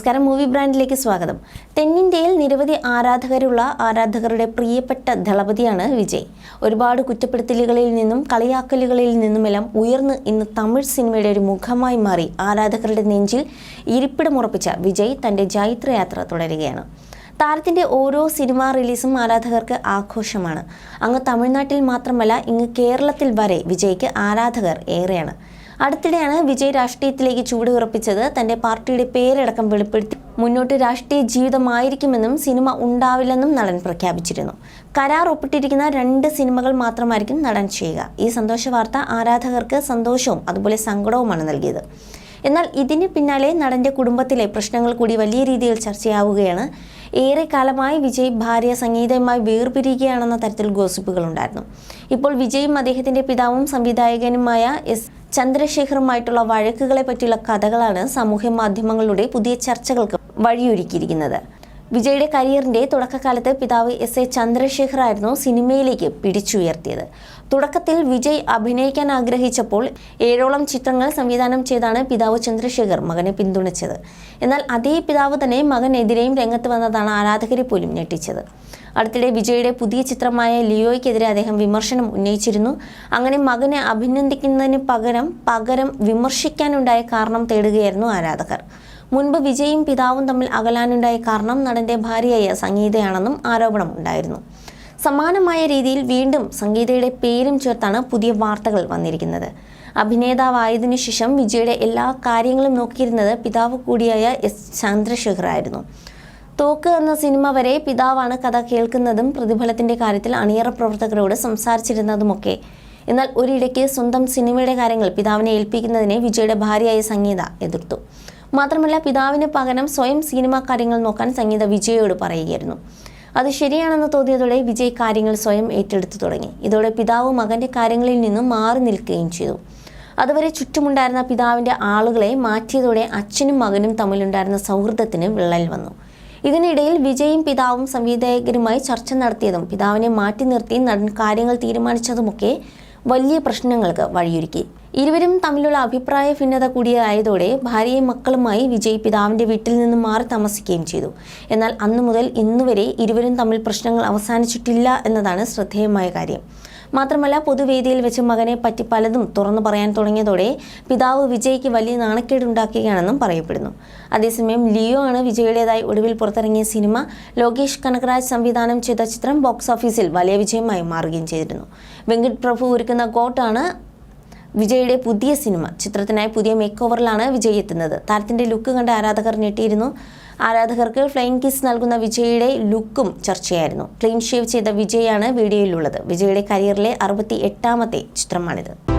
നമസ്കാരം മൂവി ബ്രാൻഡിലേക്ക് സ്വാഗതം. തെന്നിന്ത്യയിൽ നിരവധി ആരാധകരുള്ള ആരാധകരുടെ പ്രിയപ്പെട്ട ദളപതിയാണ് വിജയ്. ഒരുപാട് കുറ്റപ്പെടുത്തലുകളിൽ നിന്നും കളിയാക്കലുകളിൽ നിന്നുമെല്ലാം ഉയർന്ന് ഇന്ന് തമിഴ് സിനിമയുടെ ഒരു മുഖമായി മാറി ആരാധകരുടെ നെഞ്ചിൽ ഇരിപ്പിടമുറപ്പിച്ച വിജയ് തന്റെ ജൈത്രയാത്ര തുടരുകയാണ്. താരത്തിന്റെ ഓരോ സിനിമാ റിലീസും ആരാധകർക്ക് ആഘോഷമാണ്. അങ്ങ് തമിഴ്നാട്ടിൽ മാത്രമല്ല ഇങ്ങ് കേരളത്തിൽ വരെ വിജയ്ക്ക് ആരാധകർ ഏറെയാണ്. അടുത്തിടെയാണ് വിജയ് രാഷ്ട്രീയത്തിലേക്ക് ചൂടുറപ്പിച്ചത് തന്റെ പാർട്ടിയുടെ പേരടക്കം വെളിപ്പെടുത്തി. മുന്നോട്ട് രാഷ്ട്രീയ ജീവിതമായിരിക്കുമെന്നും സിനിമ ഉണ്ടാവില്ലെന്നും നടൻ പ്രഖ്യാപിച്ചിരുന്നു. കരാർ ഒപ്പിട്ടിരിക്കുന്ന രണ്ട് സിനിമകൾ മാത്രമായിരിക്കും നടൻ ചെയ്യുക. ഈ സന്തോഷ വാർത്ത ആരാധകർക്ക് സന്തോഷവും അതുപോലെ സങ്കടവുമാണ് നൽകിയത്. എന്നാൽ ഇതിന് പിന്നാലെ നടന്റെ കുടുംബത്തിലെ പ്രശ്നങ്ങൾ കൂടി വലിയ രീതിയിൽ ചർച്ചയാവുകയാണ്. ഏറെ കാലമായി വിജയ് ഭാര്യ സംഗീതയുമായി വേർപിരിയുകയാണെന്ന തരത്തിൽ ഗോസിപ്പുകൾ ഉണ്ടായിരുന്നു. ഇപ്പോൾ വിജയും അദ്ദേഹത്തിന്റെ പിതാവും സംവിധായകനുമായ എസ്. ചന്ദ്രശേഖറുമായിട്ടുള്ള വഴക്കുകളെ പറ്റിയുള്ള കഥകളാണ് സാമൂഹ്യ മാധ്യമങ്ങളുടെ പുതിയ ചർച്ചകൾക്ക് വഴിയൊരുക്കിയിരിക്കുന്നത്. വിജയുടെ കരിയറിന്റെ തുടക്കകാലത്ത് പിതാവ് എസ് എ ചന്ദ്രശേഖർ ആയിരുന്നു സിനിമയിലേക്ക് പിടിച്ചുയർത്തിയത്. തുടക്കത്തിൽ വിജയ് അഭിനയിക്കാൻ ആഗ്രഹിച്ചപ്പോൾ ഏഴോളം ചിത്രങ്ങൾ സംവിധാനം ചെയ്താണ് പിതാവ് ചന്ദ്രശേഖർ മകനെ പിന്തുണച്ചത്. എന്നാൽ അതേ പിതാവ് തന്നെ മകനെതിരെയും രംഗത്ത് വന്നതാണ് ആരാധകരെ പോലും ഞെട്ടിച്ചത്. അടുത്തിടെ വിജയുടെ പുതിയ ചിത്രമായ ലിയോയ്ക്കെതിരെ അദ്ദേഹം വിമർശനം ഉന്നയിച്ചിരുന്നു. അങ്ങനെ മകനെ അഭിനന്ദിക്കുന്നതിന് പകരം പകരം വിമർശിക്കാനുണ്ടായ കാരണം തേടുകയായിരുന്നു ആരാധകർ. മുൻപ് വിജയും പിതാവും തമ്മിൽ അകലാനുണ്ടായ കാരണം നടന്റെ ഭാര്യയായ സംഗീതയാണെന്നും ആരോപണം ഉണ്ടായിരുന്നു സമാനമായ രീതിയിൽ വീണ്ടും സംഗീതയുടെ പേരും ചേർത്താണ് പുതിയ വാർത്തകൾ വന്നിരിക്കുന്നത്. അഭിനേതാവായതിനു ശേഷം വിജയുടെ എല്ലാ കാര്യങ്ങളും നോക്കിയിരുന്നത് പിതാവ് കൂടിയായ എസ് ചന്ദ്രശേഖർ ആയിരുന്നു. തോക്ക് എന്ന സിനിമ വരെ പിതാവാണ് കഥ കേൾക്കുന്നതും പ്രതിഫലത്തിന്റെ കാര്യത്തിൽ അണിയറ പ്രവർത്തകരോട് സംസാരിച്ചിരുന്നതുമൊക്കെ. എന്നാൽ ഒരിടയ്ക്ക് സ്വന്തം സിനിമയുടെ കാര്യങ്ങൾ പിതാവിനെ ഏൽപ്പിക്കുന്നതിനെ വിജയുടെ ഭാര്യയായ സംഗീത എതിർത്തു. മാത്രമല്ല പിതാവിന് പകരം സ്വയം സിനിമാ കാര്യങ്ങൾ നോക്കാൻ സംഗീത വിജയോട് പറയുകയായിരുന്നു. അത് ശരിയാണെന്ന് തോന്നിയതോടെ വിജയ് കാര്യങ്ങൾ സ്വയം ഏറ്റെടുത്തു തുടങ്ങി. ഇതോടെ പിതാവ് മകന്റെ കാര്യങ്ങളിൽ നിന്നും മാറി നിൽക്കുകയും ചെയ്തു. അതുവരെ ചുറ്റുമുണ്ടായിരുന്ന പിതാവിന്റെ ആളുകളെ മാറ്റിയതോടെ അച്ഛനും മകനും തമ്മിലുണ്ടായിരുന്ന സൗഹൃദത്തിന് വിള്ളൽ വന്നു. ഇതിനിടയിൽ വിജയും പിതാവും സംവിധായകരുമായി ചർച്ച നടത്തിയതും പിതാവിനെ മാറ്റി നിർത്തി നടൻ കാര്യങ്ങൾ തീരുമാനിച്ചതുമൊക്കെ വലിയ പ്രശ്നങ്ങൾക്ക് വഴിയൊരുക്കി. ഇരുവരും തമ്മിലുള്ള അഭിപ്രായ ഭിന്നത കൂടിയായതോടെ ഭാര്യയും മക്കളുമായി വിജയ് പിതാവിന്റെ വീട്ടിൽ നിന്ന് മാറി താമസിക്കുകയും ചെയ്തു. എന്നാൽ അന്നു മുതൽ ഇന്നുവരെ ഇരുവരും തമ്മിൽ പ്രശ്നങ്ങൾ അവസാനിച്ചിട്ടില്ല എന്നതാണ് ശ്രദ്ധേയമായ കാര്യം. മാത്രമല്ല പൊതുവേദിയിൽ വെച്ച് മകനെ പറ്റി പലതും തുറന്നു പറയാൻ തുടങ്ങിയതോടെ പിതാവ് വിജയ്ക്ക് വലിയ നാണക്കേടുണ്ടാക്കുകയാണെന്നും പറയപ്പെടുന്നു. അതേസമയം ലിയോ ആണ് വിജയുടേതായി ഒടുവിൽ പുറത്തിറങ്ങിയ സിനിമ ലോകേഷ് കനകരാജ് സംവിധാനം ചെയ്ത ചിത്രം ബോക്സ് ഓഫീസിൽ വലിയ വിജയമായി മാറുകയും ചെയ്തിരുന്നു. വെങ്കട് പ്രഭു ഒരുക്കുന്ന ഗോട്ടാണ് വിജയുടെ പുതിയ സിനിമ. ചിത്രത്തിനായി പുതിയ മേക്ക് ഓവറിലാണ് വിജയ് എത്തുന്നത്. താരത്തിന്റെ ലുക്ക് കണ്ട് ആരാധകർ ഞെട്ടിയിരുന്നു. ആരാധകർക്ക് ഫ്ലൈങ് കിസ് നൽകുന്ന വിജയുടെ ലുക്കും ചർച്ചയായിരുന്നു. ക്ലീൻ ഷേവ് ചെയ്ത വിജയാണ് വീഡിയോയിലുള്ളത്. വിജയുടെ കരിയറിലെ അറുപത്തി എട്ടാമത്തെ ചിത്രമാണിത്.